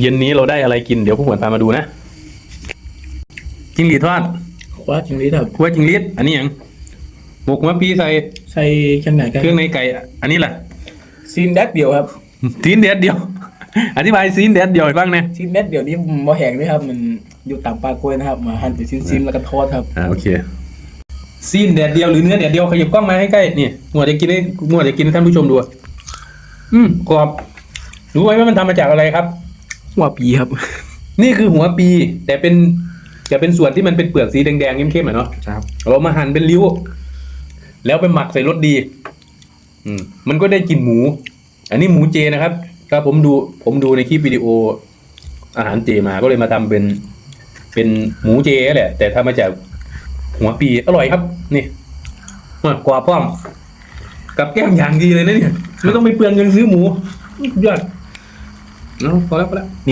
เย็นนี้เราได้อะไรกินเดี๋ยวพวกผมพามาดูนะจิงหรีดทอดคว้าจิงลีครับคั่วจิงหรีดอันนี้หยังหมกหัวปีใส่ใส่เครื่องไหนกันเครื่องในไก่อันนี้แหละซีนแดดเดียวครับซีนเด็ดเดียว อธิบายซีนเด็ดเดียวให้ฟังนะซีนแดดเดียวนี้บ่แห้งด้วยครับ มันอยู่ตามปลากล้วยนะครับมาหั่นเป็นซีนๆแล้วก็ทอดครับอ่าโอเคซีนแดดเดียวหรือเนื้อแดดเดียวขยับกล้องมาให้ใกล้นี่หมวดจะกินให้หมวดจะกินให้ท่านผู้ชมดูอะอืมกรอบรู้ไหมว่ามันทำมาจากอะไรครับ หัวปีครับ นี่คือหัวปี แต่เป็นจะเป็นส่วนที่มันเป็นเปลือกสีแดงๆเข้มๆอะเนาะครับเรามาหั่นเป็นริ้ว แล้วไปหมักใส่รสดี อืม มันก็ได้กลิ่นหมู อันนี้หมูเจนะครับครับผมดู ผมดูในคลิปวิดีโอ อาหารเจมาก็เลยมาทำเป็น เป็นหมูเจแหละ แต่ทำมาจากหัวปีอร่อยครับ นี่อะกว่าพร้อม กับแก้มอย่างดีเลยนะเนี่ยไม่ต้องไปเปลืองเงินซื้อหมูยอด เนา